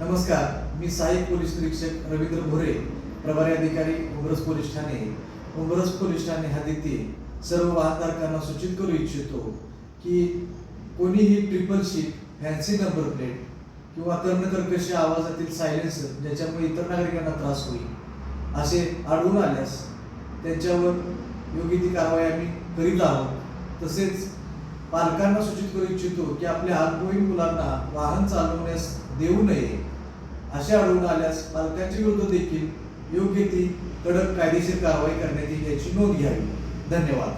नमस्कार मी सहाय्यक पोलीस निरीक्षक रवींद्र भोरे प्रभारी अधिकारी उमरस पोलीस ठाणे. उमरस पोलीस ठाणे हद्दीतील सर्व वाहनधारकांना सूचित करू इच्छितो की कोणीही triple seat fancy number plate किंवा कर्णकर्कश आवाजातील सायलेन्सर ज्याच्यामुळे इतर नागरिकांना त्रास होईल असे आढळून आल्यास त्यांच्यावर योग्य ती कारवाई आम्ही करीत आहोत. तसेच पालकांना सूचित करू इच्छितो की आपल्या अल्पवयीन मुलांना वाहन चालवण्यास देऊ नये असे आढळून आल्यास पालकांच्या विरुद्ध देखील योग्य ती कडक कायदेशीर कारवाई करण्यात येईल याची नोंद घ्यावी. धन्यवाद.